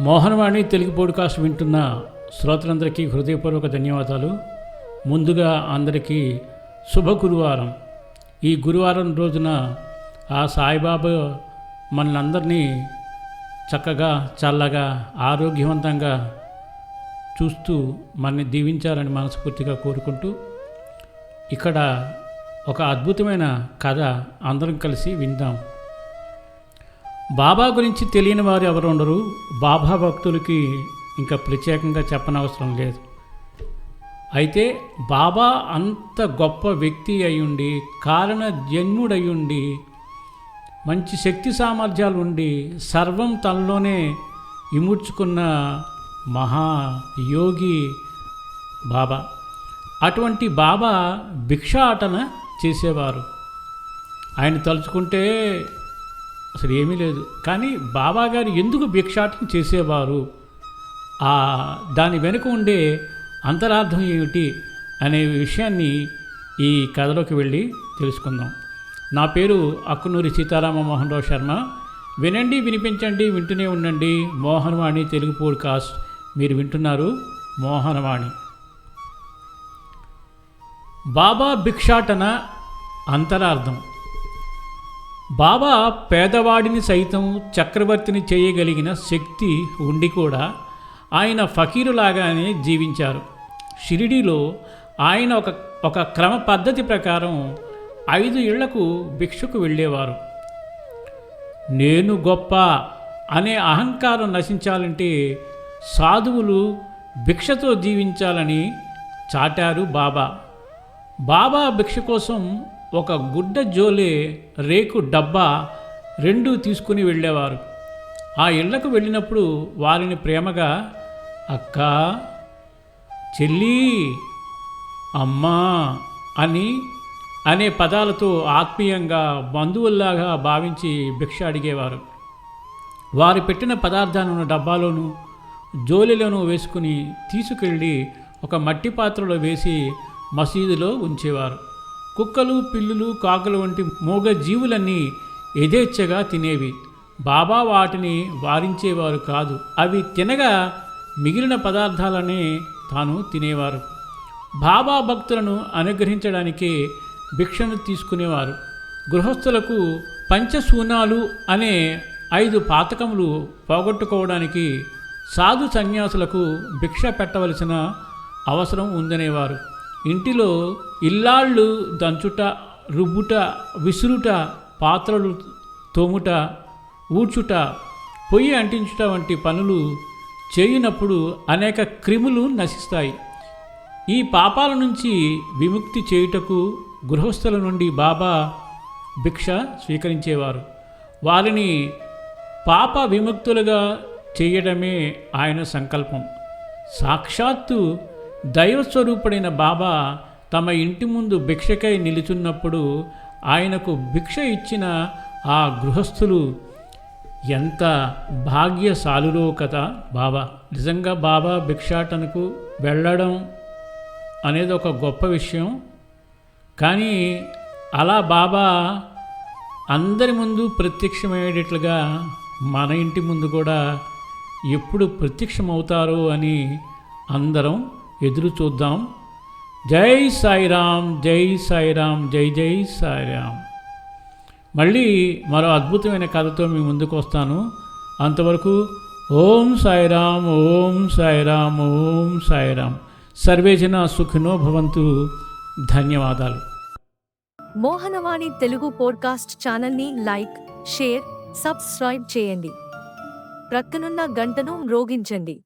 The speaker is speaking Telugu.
మోహనవాణి తెలుగు పోడ్కాస్ట్ వింటున్న శ్రోతలందరికీ హృదయపూర్వక ధన్యవాదాలు. ముందుగా అందరికీ శుభ గురువారం. ఈ గురువారం రోజున ఆ సాయిబాబా మనందరినీ చక్కగా చల్లగా ఆరోగ్యవంతంగా చూస్తూ మనని దీవించాలని మనస్ఫూర్తిగా కోరుకుంటూ ఇక్కడ ఒక అద్భుతమైన కథ అందరం కలిసి విందాం. బాబా గురించి తెలియని వారు ఎవరు ఉండరు బాబా భక్తులకి ఇంకా ప్రత్యేకంగా చెప్పనవసరం లేదు. అయితే బాబా అంత గొప్ప వ్యక్తి అయ్యుండి కారణ జన్ముడయ్యుండి మంచి శక్తి సామర్థ్యాలు ఉండి సర్వం తనలోనే ఇముడ్చుకున్న మహా యోగి బాబా. అటువంటి బాబా భిక్షాటన చేసేవారు. ఆయన తలుచుకుంటే అసలు ఏమీ లేదు. కానీ బాబా గారు ఎందుకు భిక్షాటన చేసేవారు? ఆ దాని వెనుక ఉండే అంతరార్థం ఏమిటి అనే విషయాన్ని ఈ కథలోకి వెళ్ళి తెలుసుకుందాం. నా పేరు అక్కునూరి సీతారామ మోహన్ రావు శర్మ. వినండి వినిపించండి వింటూనే ఉండండి. మోహనవాణి తెలుగు పోడ్కాస్ట్. మీరు వింటున్నారు మోహనవాణి. బాబా భిక్షాటన అంతరార్థం. బాబా పేదవాడిని సైతం చక్రవర్తిని చేయగలిగిన శక్తి ఉండి కూడా ఆయన ఫకీరులాగానే జీవించారు. షిరిడీలో ఆయన ఒక ఒక క్రమ పద్ధతి ప్రకారం ఐదు ఇళ్ళకు భిక్షకు వెళ్ళేవారు. నేను గొప్ప అనే అహంకారం నశించాలంటే సాధువులు భిక్షతో జీవించాలని చాటారు బాబా. బాబా భిక్ష కోసం ఒక గుడ్డ జోలే రేకు డబ్బా రెండు తీసుకుని వెళ్ళేవారు. ఆ ఇళ్ళకు వెళ్ళినప్పుడు వారిని ప్రేమగా అక్క చెల్లి అమ్మా అని అనే పదాలతో ఆత్మీయంగా బంధువుల్లాగా భావించి భిక్ష అడిగేవారు. వారు పెట్టిన పదార్థాలను డబ్బాలోను జోలిలోనూ వేసుకుని తీసుకెళ్ళి ఒక మట్టి పాత్రలో వేసి మసీదులో ఉంచేవారు. కుక్కలు పిల్లులు కాకులు వంటి మూగ జీవులన్నీ యథేచ్ఛగా తినేవి. బాబా వాటిని వారించేవారు కాదు. అవి తినగా మిగిలిన పదార్థాలనే తాను తినేవారు. బాబా భక్తులను అనుగ్రహించడానికి భిక్షను తీసుకునేవారు. గృహస్థులకు పంచశూనాలు అనే ఐదు పాతకములు పోగొట్టుకోవడానికి సాధు సన్యాసులకు భిక్ష పెట్టవలసిన అవసరం ఉందనేవారు. ఇంటిలో ఇల్లాళ్ళు దంచుట రుబ్బుట విసురుట పాత్రలు తోముట ఊడ్చుట పొయ్యి అంటించుట వంటి పనులు చేయనప్పుడు అనేక క్రిములు నశిస్తాయి. ఈ పాపాల నుంచి విముక్తి చేయుటకు గృహస్థుల నుండి బాబా భిక్ష స్వీకరించేవారు. వారిని పాప విముక్తులుగా చేయడమే ఆయన సంకల్పం. సాక్షాత్తు దైవస్వరూపుడైన బాబా తమ ఇంటి ముందు భిక్షకై నిలుచున్నప్పుడు ఆయనకు భిక్ష ఇచ్చిన ఆ గృహస్థులు ఎంత భాగ్యశాలురో కదా బాబా. నిజంగా బాబా భిక్షాటనకు వెళ్ళడం అనేది ఒక గొప్ప విషయం. కానీ అలా బాబా అందరి ముందు ప్రత్యక్షమయ్యేటట్లుగా మన ఇంటి ముందు కూడా ఎప్పుడు ప్రత్యక్షమవుతారో అని అందరం ఎదురు చూద్దాం. జై సాయిరామ్ జై సాయిరామ్ జై జై సాయిరామ్ మళ్ళీ మరో అద్భుతమైన కథతో మీ ముందుకు వస్తాను. అంతవరకు ఓం సాయిరామ్ ఓం సాయిరామ్ ఓం సాయిరామ్ సర్వేజన సుఖినో భవంతు. ధన్యవాదాలు. మోహనవాణి తెలుగు పోడ్కాస్ట్ ఛానల్ని లైక్ షేర్ సబ్స్క్రైబ్ చేయండి. ప్రక్కనున్న గంటను మ్రోగించండి